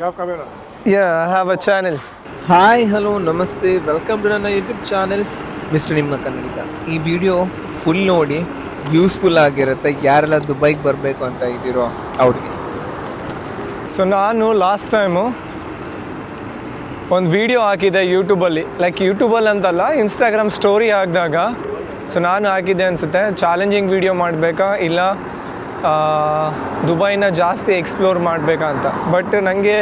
Yeah Yeah, I have a channel. Hi hello ನಮಸ್ತೆ. Welcome to ನನ್ನ YouTube channel mister ನಿಮ್ಮ ಕನ್ನಡಿಗ. ಈ video full ನೋಡಿ ಯೂಸ್ಫುಲ್ ಆಗಿರುತ್ತೆ. ಯಾರೆಲ್ಲ ದುಬೈಗೆ ಬರಬೇಕು ಅಂತ ಇದ್ದೀರೋ ಅವ್ರಿಗೆ. ಸೊ ನಾನು ಲಾಸ್ಟ್ ಟೈಮು ಒಂದು ವಿಡಿಯೋ ಹಾಕಿದ್ದೆ ಯೂಟ್ಯೂಬಲ್ಲಿ ಲೈಕ್ ಯೂಟ್ಯೂಬಲ್ಲಿ ಅಂತಲ್ಲ ಇನ್ಸ್ಟಾಗ್ರಾಮ್ ಸ್ಟೋರಿ ಹಾಕಿದಾಗ ಸೊ ನಾನು ಹಾಕಿದ್ದೆ ಅನಿಸುತ್ತೆ. ಚಾಲೆಂಜಿಂಗ್ ವಿಡಿಯೋ ಮಾಡಬೇಕಾ? ಇಲ್ಲ ದುಬೈನ ಜಾಸ್ತಿ ಎಕ್ಸ್ಪ್ಲೋರ್ ಮಾಡಬೇಕಂತ. ಬಟ್ ನನಗೆ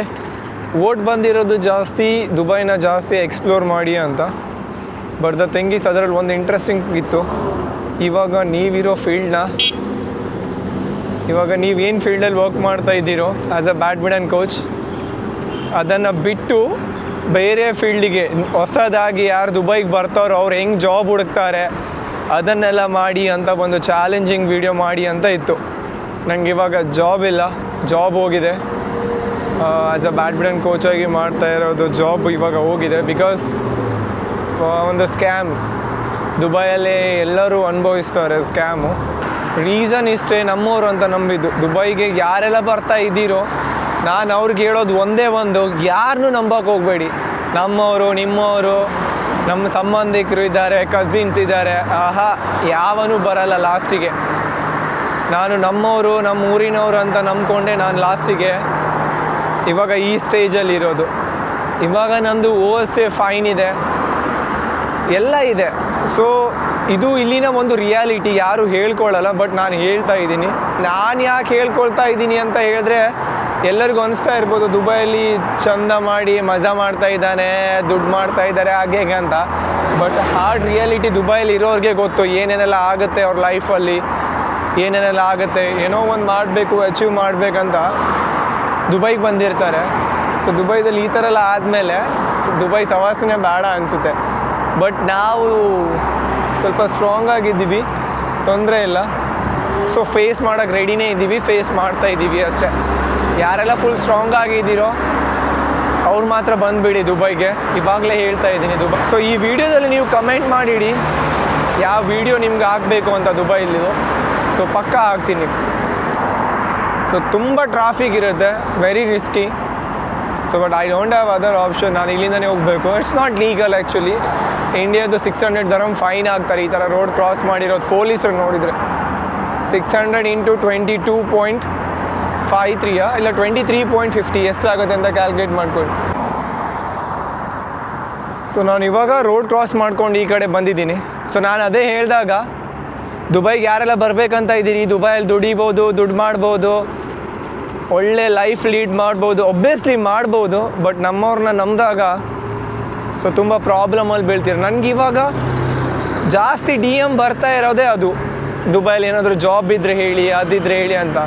ಓಟ್ ಬಂದಿರೋದು ಜಾಸ್ತಿ, ದುಬೈನ ಜಾಸ್ತಿ ಎಕ್ಸ್ಪ್ಲೋರ್ ಮಾಡಿ ಅಂತ. ಬಟ್ ದ ಥಿಂಗ್ ಅದರಲ್ಲಿ ಒಂದು ಇಂಟ್ರೆಸ್ಟಿಂಗ್ ಇತ್ತು. ಇವಾಗ ನೀವಿರೋ ಫೀಲ್ಡ್ನ ಇವಾಗ ನೀವೇನು ಫೀಲ್ಡಲ್ಲಿ ವರ್ಕ್ ಮಾಡ್ತಾ ಇದ್ದೀರೋ ಆ್ಯಸ್ ಅ ಬ್ಯಾಡ್ಮಿಂಟನ್ ಕೋಚ್ ಅದನ್ನು ಬಿಟ್ಟು ಬೇರೆ ಫೀಲ್ಡಿಗೆ ಹೊಸದಾಗಿ ಯಾರು ದುಬೈಗೆ ಬರ್ತಾರೋ ಅವ್ರು ಹೆಂಗೆ ಜಾಬ್ ಹುಡುಕ್ತಾರೆ, ಅದನ್ನೆಲ್ಲ ಮಾಡಿ ಅಂತ ಒಂದು ಚಾಲೆಂಜಿಂಗ್ ವಿಡಿಯೋ ಮಾಡಿ ಅಂತ ಇತ್ತು. ನನಗೆ ಇವಾಗ ಜಾಬ್ ಇಲ್ಲ. ಜಾಬ್ ಹೋಗಿದೆ. ಆ್ಯಸ್ ಅ ಬ್ಯಾಡ್ಮಿಂಟನ್ ಕೋಚಾಗಿ ಮಾಡ್ತಾ ಇರೋದು ಜಾಬ್ ಇವಾಗ ಹೋಗಿದೆ ಬಿಕಾಸ್ ಒಂದು ಸ್ಕ್ಯಾಮ್ ದುಬೈಯಲ್ಲಿ ಎಲ್ಲರೂ ಅನುಭವಿಸ್ತಾರೆ ಸ್ಕ್ಯಾಮು ರೀಸನ್ ಇಷ್ಟೇ ನಮ್ಮವರು ಅಂತ ನಂಬಿದ್ದು. ದುಬೈಗೆ ಯಾರೆಲ್ಲ ಬರ್ತಾ ಇದ್ದೀರೋ, ನಾನು ಅವ್ರಿಗೆ ಹೇಳೋದು ಒಂದೇ ಒಂದು ಯಾರನ್ನೂ ನಂಬಕ್ಕೆ ಹೋಗಬೇಡಿ. ನಮ್ಮವರು, ನಿಮ್ಮವರು, ನಮ್ಮ ಸಂಬಂಧಿಕರು ಇದ್ದಾರೆ ಕಸಿನ್ಸ್ ಇದ್ದಾರೆ. ಆಹಾ, ಯಾವನೂ ಬರಲ್ಲ ಲಾಸ್ಟಿಗೆ ನಾನು ನಮ್ಮವರು ನಮ್ಮ ಊರಿನವರು ಅಂತ ನಂಬ್ಕೊಂಡೆ ನಾನು ಲಾಸ್ಟಿಗೆ ಇವಾಗ ಈ ಸ್ಟೇಜಲ್ಲಿ ಇರೋದು. ಇವಾಗ ನಂದು ಓವರ್ ಸ್ಟೇ ಫೈನ್ ಇದೆ. ಎಲ್ಲ ಇದೆ. ಸೊ ಇದು ಇಲ್ಲಿನ ಒಂದು ರಿಯಾಲಿಟಿ ಯಾರು ಹೇಳ್ಕೊಳ್ಳಲ್ಲ ಬಟ್ ನಾನು ಹೇಳ್ತಾ ಇದ್ದೀನಿ. ನಾನು ಯಾಕೆ ಹೇಳ್ಕೊಳ್ತಾ ಇದ್ದೀನಿ ಅಂತ ಹೇಳಿದ್ರೆ, ಎಲ್ಲರಿಗೂ ಅನಿಸ್ತಾ ಇರ್ಬೋದು, ದುಬೈಯಲ್ಲಿ ಚಂದ ಮಾಡಿ, ಮಜಾ ಮಾಡ್ತಾ ಇದ್ದಾನೆ, ದುಡ್ಡು ಮಾಡ್ತಾ ಇದ್ದಾರೆ, ಹಾಗೆ ಹೇಗೆ ಅಂತ. ಬಟ್ ಹಾರ್ಡ್ ರಿಯಾಲಿಟಿ ದುಬೈಲಿ ಇರೋರಿಗೆ ಗೊತ್ತು, ಏನೇನೆಲ್ಲ ಆಗುತ್ತೆ ಅವ್ರ ಲೈಫಲ್ಲಿ ಏನೇನೆಲ್ಲ ಆಗುತ್ತೆ, ಏನೋ ಒಂದು ಮಾಡಬೇಕು ಅಚೀವ್ ಮಾಡಬೇಕಂತ ದುಬೈಗೆ ಬಂದಿರ್ತಾರೆ. ಸೊ ದುಬೈದಲ್ಲಿ ಈ ಥರ ಎಲ್ಲ ಆದಮೇಲೆ ದುಬೈ ಸವಾಸನೆ ಬೇಡ ಅನಿಸುತ್ತೆ. ಬಟ್ ನಾವು ಸ್ವಲ್ಪ ಸ್ಟ್ರಾಂಗ್ ಆಗಿದ್ದೀವಿ, ತೊಂದರೆ ಇಲ್ಲ. ಸೊ ಫೇಸ್ ಮಾಡೋಕ್ಕೆ ರೆಡಿನೇ ಇದ್ದೀವಿ ಫೇಸ್ ಮಾಡ್ತಾ ಇದ್ದೀವಿ ಅಷ್ಟೇ. ಯಾರೆಲ್ಲ ಫುಲ್ ಸ್ಟ್ರಾಂಗ್ ಆಗಿದ್ದೀರೋ, ಅವ್ರು ಮಾತ್ರ ಬಂದುಬಿಡಿ ದುಬೈಗೆ. ಇವಾಗಲೇ ಹೇಳ್ತಾ ಇದ್ದೀನಿ ದುಬೈ. ಸೊ ಈ ವಿಡಿಯೋದಲ್ಲಿ ನೀವು ಕಮೆಂಟ್ ಮಾಡಿಡಿ, ಯಾವ ವಿಡಿಯೋ ನಿಮ್ಗೆ ಆಗಬೇಕು ಅಂತ ದುಬೈಲಿದು. ಸೊ ಪಕ್ಕ ಆಗ್ತೀನಿ. ಸೊ ತುಂಬ ಟ್ರಾಫಿಕ್ ಇರುತ್ತೆ. Very risky so but I don't have other option ನಾನು ಇಲ್ಲಿಂದನೇ ಹೋಗಬೇಕು. ಇಟ್ಸ್ ನಾಟ್ ಲೀಗಲ್ ಆ್ಯಕ್ಚುಲಿ ಇಂಡಿಯಾದು ಸಿಕ್ಸ್ ಹಂಡ್ರೆಡ್ ದರಮ್ ಫೈನ್ ಆಗ್ತಾರೆ. ಈ ಥರ ರೋಡ್ ಕ್ರಾಸ್ ಮಾಡಿರೋದು ಪೊಲೀಸರು ನೋಡಿದರೆ. Six hundred into twenty two point five ತ್ರೀಯಾ ಇಲ್ಲ ಟ್ವೆಂಟಿ ತ್ರೀ ಪಾಯಿಂಟ್ ಫಿಫ್ಟಿ ಎಷ್ಟಾಗುತ್ತೆ ಅಂತ ಕ್ಯಾಲ್ಕುಲೇಟ್ ಮಾಡ್ಕೊಂಡು ಸೊ ನಾನು ಇವಾಗ ರೋಡ್ ಕ್ರಾಸ್ ಮಾಡ್ಕೊಂಡು ಈ ಕಡೆ ಬಂದಿದ್ದೀನಿ. ಸೊ ನಾನು ಅದೇ ಹೇಳಿದಾಗ ದುಬೈಗೆ ಯಾರೆಲ್ಲ ಬರಬೇಕಂತ ಇದ್ದೀನಿ ದುಬೈಯಲ್ಲಿ ದುಡಿಬೋದು, ದುಡ್ಡು ಮಾಡ್ಬೋದು, ಒಳ್ಳೆ ಲೈಫ್ ಲೀಡ್ ಮಾಡ್ಬೋದು ಒಬ್ವಿಯಸ್ಲಿ ಮಾಡ್ಬೋದು ಬಟ್ ನಮ್ಮವ್ರನ್ನ ನಂಬಿದಾಗ ಸೊ ತುಂಬ ಪ್ರಾಬ್ಲಮಲ್ಲಿ ಬೀಳ್ತೀರ. ನನಗೆ ಇವಾಗ ಜಾಸ್ತಿ ಡಿ ಎಂ ಬರ್ತಾ ಇರೋದೇ ಅದು. ದುಬೈಲಿ ಏನಾದರೂ ಜಾಬ್ ಇದ್ದರೆ ಹೇಳಿ, ಅದಿದ್ರೆ ಹೇಳಿ ಅಂತ.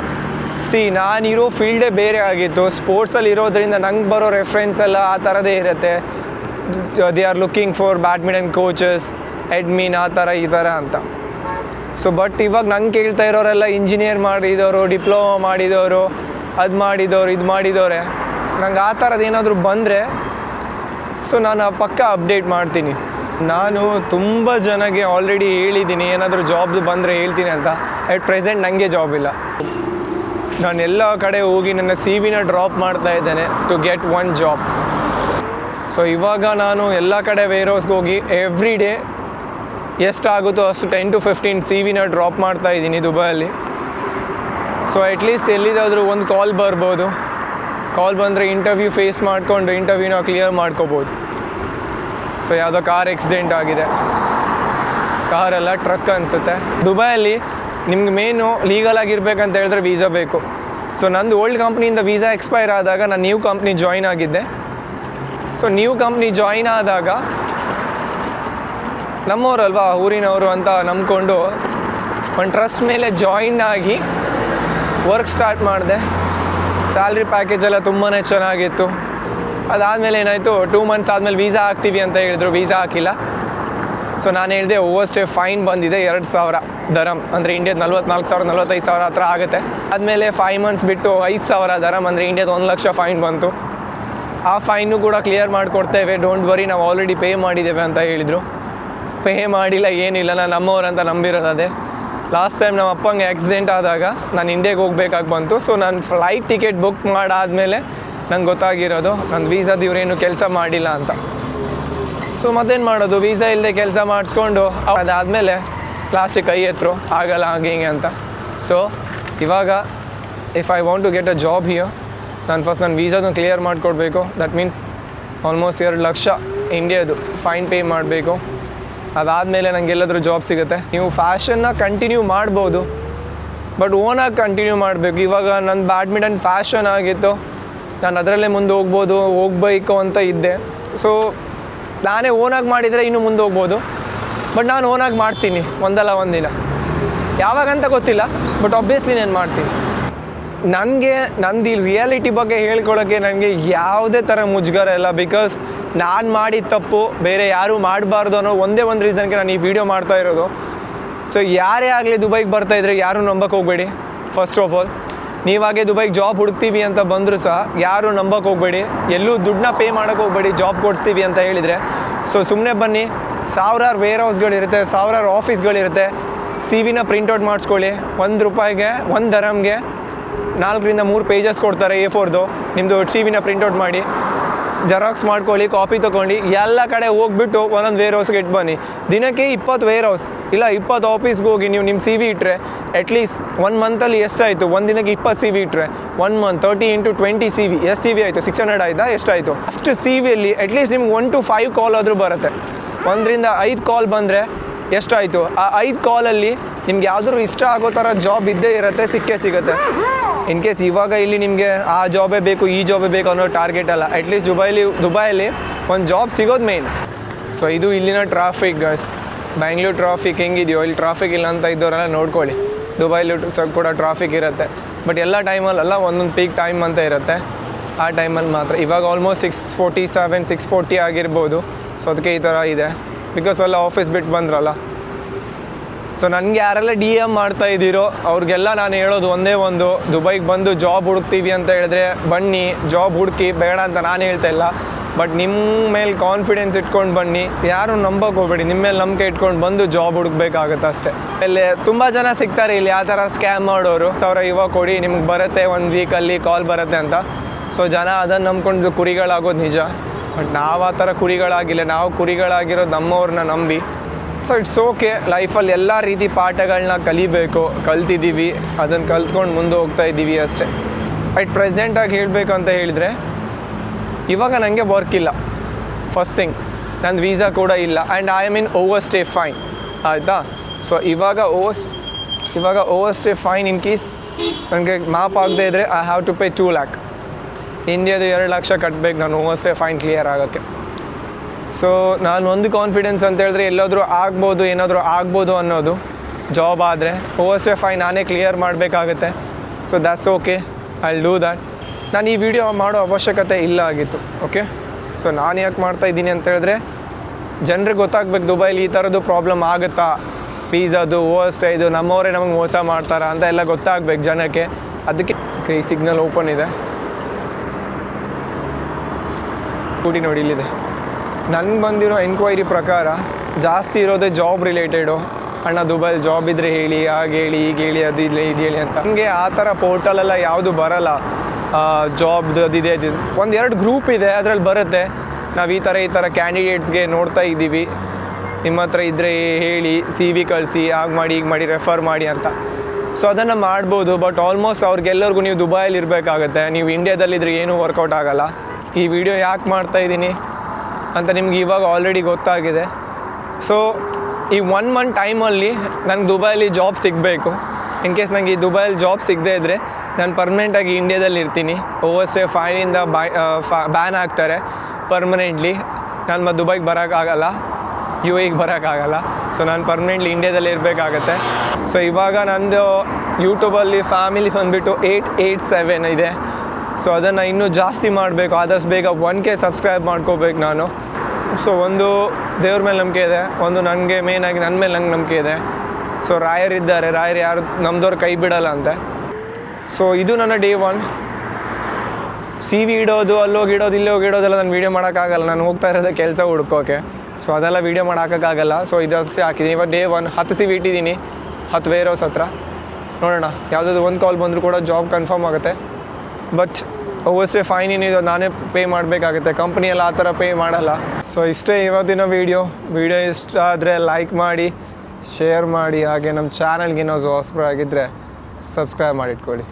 ಸಿ ನಾನಿರೋ ಫೀಲ್ಡೇ ಬೇರೆ ಆಗಿತ್ತು. ಸ್ಪೋರ್ಟ್ಸಲ್ಲಿ ಇರೋದ್ರಿಂದ ನಂಗೆ ಬರೋ ರೆಫ್ರೆನ್ಸ್ ಎಲ್ಲ ಆ ಥರದೇ ಇರುತ್ತೆ. They are looking for badminton coaches admin ಆ ಥರ ಈ ಥರ ಅಂತ. ಸೊ ಬಟ್ ಇವಾಗ ನಂಗೆ ಕೇಳ್ತಾ ಇರೋರೆಲ್ಲ ಇಂಜಿನಿಯರ್ ಮಾಡಿದವರು ಡಿಪ್ಲೊಮಾ ಮಾಡಿದವರು, ಅದು ಮಾಡಿದವರು, ಇದು ಮಾಡಿದವ್ರೆ. ನಂಗೆ ಆ ಥರದ್ದು ಏನಾದರೂ ಬಂದರೆ ಸೊ ನಾನು ಆ ಪಕ್ಕ ಅಪ್ಡೇಟ್ ಮಾಡ್ತೀನಿ. ನಾನು ತುಂಬ ಜನಗೆ ಆಲ್ರೆಡಿ ಹೇಳಿದ್ದೀನಿ, ಏನಾದರೂ ಜಾಬ್ದು ಬಂದರೆ ಹೇಳ್ತೀನಿ ಅಂತ. ಅಟ್ ಪ್ರೆಸೆಂಟ್ ನನಗೆ ಜಾಬ್ ಇಲ್ಲ. ನಾನು ಎಲ್ಲ ಕಡೆ ಹೋಗಿ ನನ್ನ ಸಿ ವಿನ ಡ್ರಾಪ್ ಮಾಡ್ತಾ ಇದ್ದೇನೆ to get one job so ಇವಾಗ ನಾನು ಎಲ್ಲ ಕಡೆ ವೇರೋಸ್ಗೆ ಹೋಗಿ ಎವ್ರಿ ಡೇ ಎಷ್ಟಾಗುತ್ತೋ ಅಷ್ಟು ಟೆನ್ ಟು ಫಿಫ್ಟೀನ್ ಸಿ ವಿನ ಡ್ರಾಪ್ ಮಾಡ್ತಾ ಇದ್ದೀನಿ ದುಬೈಯಲ್ಲಿ. ಸೊ ಅಟ್ಲೀಸ್ಟ್ ಎಲ್ಲಿದಾದರೂ ಒಂದು ಕಾಲ್ ಬರ್ಬೋದು. ಕಾಲ್ ಬಂದರೆ ಇಂಟರ್ವ್ಯೂ ಫೇಸ್ ಮಾಡಿಕೊಂಡು ಇಂಟರ್ವ್ಯೂನ ಕ್ಲಿಯರ್ ಮಾಡ್ಕೋಬೋದು. ಸೊ ಯಾವುದೋ ಕಾರ್ ಆಕ್ಸಿಡೆಂಟ್ ಆಗಿದೆ. ಕಾರಲ್ಲ ಟ್ರಕ್ ಅನಿಸುತ್ತೆ. ದುಬೈಯಲ್ಲಿ ನಿಮ್ಗೆ ಮೇನು ಲೀಗಲ್ ಆಗಿರ್ಬೇಕಂತ ಹೇಳಿದ್ರೆ ವೀಸಾ ಬೇಕು. ಸೊ ನಂದು ಓಲ್ಡ್ ಕಂಪ್ನಿಯಿಂದ ವೀಸಾ ಎಕ್ಸ್ಪೈರ್ ಆದಾಗ ನಾನು ನ್ಯೂ ಕಂಪ್ನಿ ಜಾಯ್ನ್ ಆಗಿದ್ದೆ. ಸೊ ನ್ಯೂ ಕಂಪ್ನಿ ಜಾಯ್ನ್ ಆದಾಗ ನಮ್ಮವರಲ್ವಾ, ಊರಿನವರು ಅಂತ ನಂಬ್ಕೊಂಡು ಒಂದು ಟ್ರಸ್ಟ್ ಮೇಲೆ ಜಾಯಿನ್ ಆಗಿ ವರ್ಕ್ ಸ್ಟಾರ್ಟ್ ಮಾಡಿದೆ. ಸ್ಯಾಲ್ರಿ ಪ್ಯಾಕೇಜ್ ಎಲ್ಲ ತುಂಬಾ ಚೆನ್ನಾಗಿತ್ತು. ಅದಾದಮೇಲೆ ಏನಾಯಿತು ಟೂ ಮಂತ್ಸ್ ಆದಮೇಲೆ ವೀಸಾ ಹಾಕ್ತೀವಿ ಅಂತ ಹೇಳಿದ್ರು ವೀಸಾ ಹಾಕಿಲ್ಲ. ಸೊ ನಾನು ಹೇಳಿದೆ ಓವರ್ ಸ್ಟೇ ಫೈನ್ ಬಂದಿದೆ, ಎರಡು ಸಾವಿರ ದರಂ. ಅಂದರೆ ಇಂಡಿಯಾದ ನಲ್ವತ್ನಾಲ್ಕು ಸಾವಿರ, ನಲ್ವತ್ತೈದು ಸಾವಿರ ಹತ್ರ ಆಗುತ್ತೆ. ಆದಮೇಲೆ ಫೈವ್ ಮಂತ್ಸ್ ಬಿಟ್ಟು ಐದು ಸಾವಿರ ದರಂ, ಅಂದರೆ ಇಂಡಿಯಾದ ಒಂದು ಲಕ್ಷ ಫೈನ್ ಬಂತು. ಆ ಫೈನು ಕೂಡ ಕ್ಲಿಯರ್ ಮಾಡಿಕೊಡ್ತೇವೆ ಡೋಂಟ್ ವರಿ ನಾವು ಆಲ್ರೆಡಿ ಪೇ ಮಾಡಿದ್ದೇವೆ ಅಂತ ಹೇಳಿದರು. ಪೇ ಮಾಡಿಲ್ಲ, ಏನಿಲ್ಲ, ನಾನು ನಮ್ಮವ್ರಂತ ನಂಬಿರೋದು ಅದೇ. ಲಾಸ್ಟ್ ಟೈಮ್ ನಮ್ಮ ಅಪ್ಪಂಗೆ ಆಕ್ಸಿಡೆಂಟ್ ಆದಾಗ ನಾನು ಇಂಡಿಯಾಗೆ ಹೋಗ್ಬೇಕಾಗಿ ಬಂತು. ಸೊ ನಾನು ಫ್ಲೈಟ್ ಟಿಕೆಟ್ ಬುಕ್ ಮಾಡಾದಮೇಲೆ ನಂಗೆ ಗೊತ್ತಾಗಿರೋದು ನನ್ನ ವೀಸಾದ ಇವರೇನು ಕೆಲಸ ಮಾಡಿಲ್ಲ ಅಂತ. ಸೊ ಮತ್ತೇನು ಮಾಡೋದು? ವೀಸಾ ಇಲ್ಲದೆ ಕೆಲಸ ಮಾಡಿಸ್ಕೊಂಡು ಅದಾದಮೇಲೆ ಲಾಸ್ಟಿಗೆ ಕೈ ಎತ್ತರು ಆಗಲ್ಲ, ಹಾಗೆ, ಹಿಂಗೆ ಅಂತ. ಸೊ ಇವಾಗ if I want to get a job here ನಾನು ಫಸ್ಟ್ ನನ್ನ ವೀಸಾನು ಕ್ಲಿಯರ್ ಮಾಡಿಕೊಡ್ಬೇಕು. ದಟ್ ಮೀನ್ಸ್ ಆಲ್ಮೋಸ್ಟ್ ಎರಡು ಲಕ್ಷ ಇಂಡಿಯಾದು ಫೈನ್ ಪೇ ಮಾಡಬೇಕು. ಅದಾದಮೇಲೆ ನನಗೆ ಎಲ್ಲಾದರೂ ಜಾಬ್ ಸಿಗುತ್ತೆ. ನೀವು ಫ್ಯಾಷನ್ನ ಕಂಟಿನ್ಯೂ ಮಾಡ್ಬೋದು. ಬಟ್ ಓನಾಗಿ ಕಂಟಿನ್ಯೂ ಮಾಡಬೇಕು. ಇವಾಗ ನನ್ನ ಬ್ಯಾಡ್ಮಿಂಟನ್ ಫ್ಯಾಷನ್ ಆಗಿತ್ತು. ನಾನು ಅದರಲ್ಲೇ ಮುಂದೆ ಹೋಗ್ಬೋದು, ಹೋಗ್ಬೇಕು ಅಂತ ಇದ್ದೆ. ಸೊ ನಾನೇ ಓನಾಗಿ ಮಾಡಿದರೆ ಇನ್ನೂ ಮುಂದೆ ಹೋಗ್ಬೋದು. ಬಟ್ ನಾನು ಓನಾಗಿ ಮಾಡ್ತೀನಿ ಒಂದಲ್ಲ ಒಂದಿನ. ಯಾವಾಗಂತ ಗೊತ್ತಿಲ್ಲ ಬಟ್ ಆಬ್ವಿಯಸ್ಲಿ ನಾನು ಮಾಡ್ತೀನಿ. ನನಗೆ, ನಂದು ಇಲ್ಲಿ ರಿಯಾಲಿಟಿ ಬಗ್ಗೆ ಹೇಳ್ಕೊಳ್ಳೋಕ್ಕೆ ನನಗೆ ಯಾವುದೇ ಥರ ಮುಜುಗರ ಇಲ್ಲ. ಬಿಕಾಸ್ ನಾನು ಮಾಡಿದ ತಪ್ಪು, ಬೇರೆ ಯಾರೂ ಮಾಡಬಾರ್ದು ಅನ್ನೋ ಒಂದೇ ಒಂದು ರೀಸನ್ಗೆ ನಾನು ಈ ವಿಡಿಯೋ ಮಾಡ್ತಾ ಇರೋದು. ಸೊ ಯಾರೇ ಆಗಲಿ ದುಬೈಗೆ ಬರ್ತಾ ಇದ್ರೆ ಯಾರೂ ನಂಬಕ್ಕೆ ಹೋಗಬೇಡಿ ಫಸ್ಟ್ ಆಫ್ ಆಲ್ ನೀವಾಗೆ ದುಬೈಗೆ ಜಾಬ್ ಹುಡುಕ್ತೀವಿ ಅಂತ ಬಂದರೂ ಸಹ ಯಾರೂ ನಂಬಕ್ಕೆ ಹೋಗಬೇಡಿ. ಎಲ್ಲೂ ದುಡ್ಡನ್ನ ಪೇ ಮಾಡೋಕ್ಕೆ ಹೋಗಬೇಡಿ ಜಾಬ್ ಕೊಡಿಸ್ತೀವಿ ಅಂತ ಹೇಳಿದರೆ. ಸೊ ಸುಮ್ಮನೆ ಬನ್ನಿ, ಸಾವಿರಾರು ವೇರ್ ಹೌಸ್ಗಳಿರುತ್ತೆ ಸಾವಿರಾರು ಆಫೀಸ್ಗಳಿರುತ್ತೆ ಸಿ ವಿನ ಪ್ರಿಂಟೌಟ್ ಮಾಡಿಸ್ಕೊಳ್ಳಿ, ಒಂದು ರೂಪಾಯಿಗೆ, ಒಂದು ದರಮ್ಗೆ ನಾಲ್ಕರಿಂದ ಮೂರು ಪೇಜಸ್ ಕೊಡ್ತಾರೆ ಎ ಫೋರ್ದು ನಿಮ್ಮದು ಸಿ ವಿನ ಪ್ರಿಂಟೌಟ್ ಮಾಡಿ. ಜೆರಾಕ್ಸ್ ಮಾಡ್ಕೊಳ್ಳಿ ಕಾಪಿ ತೊಗೊಂಡು, ಎಲ್ಲ ಕಡೆ ಹೋಗ್ಬಿಟ್ಟು ಒಂದೊಂದು ವೇರ್ ಹೌಸ್ಗೆ ಇಟ್ಟು ಬನ್ನಿ. ದಿನಕ್ಕೆ ಇಪ್ಪತ್ತು ವೇರ್ ಹೌಸ್ ಇಲ್ಲ ಇಪ್ಪತ್ತು ಆಫೀಸ್ಗೆ ಹೋಗಿ ನೀವು ನಿಮ್ಮ ಸಿ ವಿ ಇಟ್ಟರೆ ಅಟ್ಲೀಸ್ಟ್ ಒನ್ ಮಂತಲ್ಲಿ ಎಷ್ಟಾಯಿತು? ಒಂದು ದಿನಕ್ಕೆ ಇಪ್ಪತ್ತು ಸಿ ವಿ ಇಟ್ಟರೆ one month thirty into twenty C V ಎಷ್ಟು ಸಿ ವಿ ಆಯಿತು? ಸಿಕ್ಸ್ ಹಂಡ್ರೆಡ್ ಆಯಿತಾ? ಎಷ್ಟಾಯಿತು? ಅಷ್ಟು ಸಿ ವಿಯಲ್ಲಿ ಅಟ್ಲೀಸ್ಟ್ ನಿಮ್ಗೆ ಒನ್ ಟು ಫೈವ್ ಕಾಲ್ ಆದರೂ ಬರುತ್ತೆ. ಒಂದರಿಂದ ಐದು ಕಾಲ್ ಬಂದರೆ ಎಷ್ಟಾಯಿತು? ಆ ಐದು ಕಾಲಲ್ಲಿ ನಿಮ್ಗೆ ಯಾವ್ದಾದ್ರು ಇಷ್ಟ ಆಗೋ ಥರ ಜಾಬ್ ಇದ್ದೇ ಇರುತ್ತೆ, ಸಿಕ್ಕೇ ಸಿಗುತ್ತೆ. ಇನ್ ಕೇಸ್ ಇವಾಗ ಇಲ್ಲಿ ನಿಮಗೆ ಆ ಜಾಬೇ ಬೇಕು, ಈ ಜಾಬೇ ಬೇಕು ಅನ್ನೋ ಟಾರ್ಗೆಟ್ ಅಲ್ಲ. ಅಟ್ಲೀಸ್ಟ್ ದುಬೈಲಿ ದುಬೈಲಿ ಒಂದು ಜಾಬ್ ಸಿಗೋದು ಮೇಯ್ನ್ ಸೊ ಇದು ಇಲ್ಲಿನ ಟ್ರಾಫಿಕ್ ಬ್ಯಾಂಗ್ಳೂರ್ ಟ್ರಾಫಿಕ್ ಹೆಂಗಿದೆಯೋ, ಇಲ್ಲಿ ಟ್ರಾಫಿಕ್ ಇಲ್ಲ ಅಂತ ಇದ್ದವರೆಲ್ಲ ನೋಡ್ಕೊಳ್ಳಿ. ದುಬೈಲಿ ಕೂಡ ಟ್ರಾಫಿಕ್ ಇರುತ್ತೆ. ಬಟ್ ಎಲ್ಲ ಟೈಮಲ್ಲಲ್ಲ ಒಂದೊಂದು ಪೀಕ್ ಟೈಮ್ ಅಂತ ಇರುತ್ತೆ. ಆ ಟೈಮಲ್ಲಿ ಮಾತ್ರ. ಇವಾಗ almost six forty seven six forty ಆಗಿರ್ಬೋದು. ಸೊ ಅದಕ್ಕೆ ಈ ಥರ ಇದೆ. ಬಿಕಾಸ್ ಎಲ್ಲ ಆಫೀಸ್ ಬಿಟ್ಟು ಬಂದ್ರಲ್ಲ. ಸೊ ನನಗೆ ಯಾರೆಲ್ಲ ಡಿ ಎಂ ಮಾಡ್ತಾ ಇದ್ದೀರೋ, ಅವ್ರಿಗೆಲ್ಲ ನಾನು ಹೇಳೋದು ಒಂದೇ ಒಂದು, ದುಬೈಗೆ ಬಂದು ಜಾಬ್ ಹುಡುಕ್ತೀವಿ ಅಂತ ಹೇಳಿದ್ರೆ, ಬನ್ನಿ ಜಾಬ್ ಹುಡುಕಿ, ಬೇಡ ಅಂತ ನಾನು ಹೇಳ್ತಾ ಇಲ್ಲ. ಬಟ್ ನಿಮ್ಮ ಮೇಲೆ ಕಾನ್ಫಿಡೆನ್ಸ್ ಇಟ್ಕೊಂಡು ಬನ್ನಿ. ಯಾರು ನಂಬಕ್ಕೆ ಹೋಗ್ಬೇಡಿ ನಿಮ್ಮ ಮೇಲೆ ನಂಬಿಕೆ ಇಟ್ಕೊಂಡು ಬಂದು ಜಾಬ್ ಹುಡುಕ್ಬೇಕಾಗತ್ತೆ ಅಷ್ಟೇ. ಇಲ್ಲಿ ತುಂಬ ಜನ ಸಿಗ್ತಾರೆ ಇಲ್ಲಿ ಯಾವ ಥರ ಸ್ಕ್ಯಾಮ್ ಮಾಡೋರು. ಸಾವಿರ ಇವಾಗ ಕೊಡಿ, ನಿಮ್ಗೆ ಬರುತ್ತೆ ಒಂದು ವೀಕಲ್ಲಿ ಕಾಲ್ ಬರುತ್ತೆ ಅಂತ. ಸೊ ಜನ ಅದನ್ನು ನಂಬ್ಕೊಂಡು ಕುರಿಗಳಾಗೋದು ನಿಜ. ಬಟ್ ನಾವು ಆ ಥರ ಕುರಿಗಳಾಗಿಲ್ಲ, ನಾವು ಕುರಿಗಳಾಗಿರೋದು ನಮ್ಮವ್ರನ್ನ ನಂಬಿ. ಸೊ ಇಟ್ಸ್ ಓಕೆ ಲೈಫಲ್ಲಿ ಎಲ್ಲ ರೀತಿ ಪಾಠಗಳನ್ನ ಕಲಿಬೇಕು, ಕಲ್ತಿದ್ದೀವಿ. ಅದನ್ನು ಕಲ್ತ್ಕೊಂಡು ಮುಂದೆ ಹೋಗ್ತಾ ಇದ್ದೀವಿ ಅಷ್ಟೇ. ಅಟ್ ಪ್ರೆಸೆಂಟಾಗಿ ಹೇಳಬೇಕು ಅಂತ ಹೇಳಿದರೆ, ಇವಾಗ ನನಗೆ ವರ್ಕ್ ಇಲ್ಲ. ಫಸ್ಟ್ ಥಿಂಗ್ ನಂದು ವೀಸಾ ಕೂಡ ಇಲ್ಲ. And I am in over stay fine ಆಯಿತಾ? ಸೊ ಇವಾಗ ಓವರ್ ಇವಾಗ over stay fine in case ನನಗೆ ಮಾಪ್ ಆಗದೆ ಇದ್ದರೆ I have to pay two lakh ಇಂಡಿಯಾದ ಎರಡು ಲಕ್ಷ ಕಟ್ಟಬೇಕು ನಾನು ಓವರ್ ಸ್ಟೇ ಫೈನ್ ಕ್ಲಿಯರ್ ಆಗೋಕ್ಕೆ. ಸೊ ನಾನು ಒಂದು ಕಾನ್ಫಿಡೆನ್ಸ್ ಅಂತ ಹೇಳಿದ್ರೆ ಎಲ್ಲಾದರೂ ಆಗ್ಬೋದು, ಏನಾದರೂ ಆಗ್ಬೋದು ಅನ್ನೋದು. ಜಾಬ್ ಆದರೆ ಓವರ್ ಸ್ಟೇ ಐ ನಾನೇ ಕ್ಲಿಯರ್ ಮಾಡಬೇಕಾಗುತ್ತೆ. So that's okay I do that ನಾನು ಈ ವಿಡಿಯೋ ಮಾಡೋ ಅವಶ್ಯಕತೆ ಇಲ್ಲ ಆಗಿತ್ತು ಓಕೆ ಸೊ ನಾನು ಯಾಕೆ ಮಾಡ್ತಾ ಇದ್ದೀನಿ ಅಂತ ಹೇಳಿದ್ರೆ, ಜನರಿಗೆ ಗೊತ್ತಾಗ್ಬೇಕು ದುಬೈಲಿ ಈ ಥರದ್ದು ಪ್ರಾಬ್ಲಮ್ ಆಗುತ್ತಾ? ವೀಸಾದು ಓವರ್ ಸ್ಟೇ ಇದು, ನಮ್ಮವರೇ ನಮಗೆ ಮೋಸ ಮಾಡ್ತಾರಾ ಅಂತ ಎಲ್ಲ ಗೊತ್ತಾಗ್ಬೇಕು ಜನಕ್ಕೆ. ಅದಕ್ಕೆ ಈ ಸಿಗ್ನಲ್ ಓಪನ್ ಇದೆ. ಕೂಡಿ ನೋಡಿ, ಇಲ್ಲಿದೆ. ನನ್ಗೆ ಬಂದಿರೋ ಎನ್ಕ್ವೈರಿ ಪ್ರಕಾರ ಜಾಸ್ತಿ ಇರೋದೇ ಜಾಬ್ ರಿಲೇಟೆಡು ಅಣ್ಣ ದುಬೈಲಿ ಜಾಬ್ ಇದ್ರೆ ಹೇಳಿ, ಹಾಗೆ ಹೇಳಿ ಈಗ ಹೇಳಿ, ಅದು ಇಲ್ಲ ಇದು ಹೇಳಿ ಅಂತ. ನಮಗೆ ಆ ಥರ ಪೋರ್ಟಲೆಲ್ಲ ಯಾವುದು ಬರಲ್ಲ. ಜಾಬ್ದು ಅದಿದೆ ಅದು ಒಂದು ಎರಡು ಗ್ರೂಪ್ ಇದೆ, ಅದರಲ್ಲಿ ಬರುತ್ತೆ. ನಾವು ಈ ಥರ ಈ ಥರ ಕ್ಯಾಂಡಿಡೇಟ್ಸ್ಗೆ ನೋಡ್ತಾ ಇದ್ದೀವಿ. ನಿಮ್ಮ ಹತ್ರ ಇದ್ದರೆ ಹೇಳಿ ಸಿ ವಿ ಕಳಿಸಿ, ಹಾಗೆ ಮಾಡಿ ಈಗ ಮಾಡಿ ರೆಫರ್ ಮಾಡಿ ಅಂತ. ಸೊ ಅದನ್ನು ಮಾಡ್ಬೋದು ಬಟ್ ಆಲ್ಮೋಸ್ಟ್ ಅವ್ರಿಗೆಲ್ಲರಿಗೂ ನೀವು ದುಬೈಲಿ ಇರಬೇಕಾಗತ್ತೆ ನೀವು ಇಂಡಿಯಾದಲ್ಲಿದ್ದರೆ ಏನೂ ವರ್ಕೌಟ್ ಆಗಲ್ಲ. ಈ ವಿಡಿಯೋ ಯಾಕೆ ಮಾಡ್ತಾ ಇದ್ದೀನಿ? ಅಂತ ನಿಮ್ಗೆ ಇವಾಗ ಆಲ್ರೆಡಿ ಗೊತ್ತಾಗಿದೆ. ಸೊ ಈ ಒನ್ ಮಂತ್ ಟೈಮಲ್ಲಿ ನಂಗೆ ದುಬೈಲಿ ಜಾಬ್ ಸಿಗಬೇಕು. ಇನ್ ಕೇಸ್ ನನಗೆ ಈ ದುಬೈಲಿ ಜಾಬ್ ಸಿಗದೇ ಇದ್ದರೆ ನಾನು ಪರ್ಮನೆಂಟಾಗಿ ಇಂಡಿಯಾದಲ್ಲಿ ಇರ್ತೀನಿ. ಓವರ್ ಸ್ಟೇ ಫೈನಿಂದ ಬಾಯ್ ಬ್ಯಾನ್ ಆಗ್ತಾರೆ ಪರ್ಮನೆಂಟ್ಲಿ ನಾನು ಮತ್ತು ದುಬೈಗೆ ಬರೋಕ್ಕಾಗಲ್ಲ ಯು ಎಗೆ ಬರೋಕ್ಕಾಗಲ್ಲ ಸೊ ನಾನು ಪರ್ಮನೆಂಟ್ಲಿ ಇಂಡಿಯಾದಲ್ಲಿ ಇರಬೇಕಾಗತ್ತೆ. ಸೊ ಇವಾಗ ನಂದು ಯೂಟ್ಯೂಬಲ್ಲಿ ಫ್ಯಾಮಿಲಿ ಬಂದುಬಿಟ್ಟು ಏಯ್ಟ್ ಏಯ್ಟ್ ಸೆವೆನ್ ಇದೆ. ಸೊ ಅದನ್ನು ಇನ್ನೂ ಜಾಸ್ತಿ ಮಾಡಬೇಕು. ಆದಷ್ಟು ಬೇಗ ಒನ್ ಕೆ ಸಬ್ಸ್ಕ್ರೈಬ್ ಮಾಡ್ಕೋಬೇಕು ನಾನು. ಸೊ ಒಂದು ದೇವ್ರ ಮೇಲೆ ನಂಬಿಕೆ ಇದೆ. ಒಂದು ನನಗೆ ಮೇಯ್ನಾಗಿ ನನ್ನ ಮೇಲೆ ನಂಗೆ ನಂಬಿಕೆ ಇದೆ. ಸೊ ರಾಯರಿದ್ದಾರೆ ರಾಯರು ಯಾರು ನಮ್ದವ್ರು ಕೈ ಬಿಡಲ್ಲ ಅಂತೆ. ಸೊ ಇದು ನನ್ನ ಡೇ ಒನ್ ಸಿ ವಿ ಇಡೋದು, ಅಲ್ಲೋಗಿ ಇಡೋದು ಇಲ್ಲಿ ಹೋಗಿ ಇಡೋದೆಲ್ಲ ನಾನು ವೀಡಿಯೋ ಮಾಡೋಕ್ಕಾಗಲ್ಲ. ನಾನು ಹೋಗ್ತಾ ಇರೋದೇ ಕೆಲಸ ಹುಡ್ಕೋಕೆ. ಸೊ ಅದೆಲ್ಲ ವೀಡಿಯೋ ಮಾಡೋಕ್ಕಾಗಲ್ಲ. ಸೊ ಇದಷ್ಟೇ ಹಾಕಿದ್ದೀನಿ ಇವಾಗ ಡೇ ಒನ್ ಹತ್ತು ಸಿ ವಿ ಇಟ್ಟಿದ್ದೀನಿ ಹತ್ತು ವೇರ್ ಹತ್ರ. ನೋಡೋಣ. ಯಾವುದಾದ್ರು ಒಂದು ಕಾಲ್ ಬಂದರೂ ಕೂಡ ಜಾಬ್ ಕನ್ಫರ್ಮ್ ಆಗುತ್ತೆ. ಬಟ್ ಓವರ್ಸ್ಟೇ ಫೈನ್ ಏನಿದೆ, ನಾನೇ ಪೇ ಮಾಡಬೇಕಾಗುತ್ತೆ. ಕಂಪ್ನಿಯಲ್ಲಿ ಆ ಥರ ಪೇ ಮಾಡಲ್ಲ. ಸೊ ಇಷ್ಟೇ ಇವತ್ತಿನ ವೀಡಿಯೋ ವೀಡಿಯೋ ಇಷ್ಟ ಆದರೆ ಲೈಕ್ ಮಾಡಿ ಶೇರ್ ಮಾಡಿ, ಹಾಗೆ ನಮ್ಮ ಚಾನಲ್ಗೆ ಏನೋ ಹೊಸಬರಾಗಿದ್ದರೆ ಸಬ್ಸ್ಕ್ರೈಬ್ ಮಾಡಿಟ್ಕೊಳ್ಳಿ.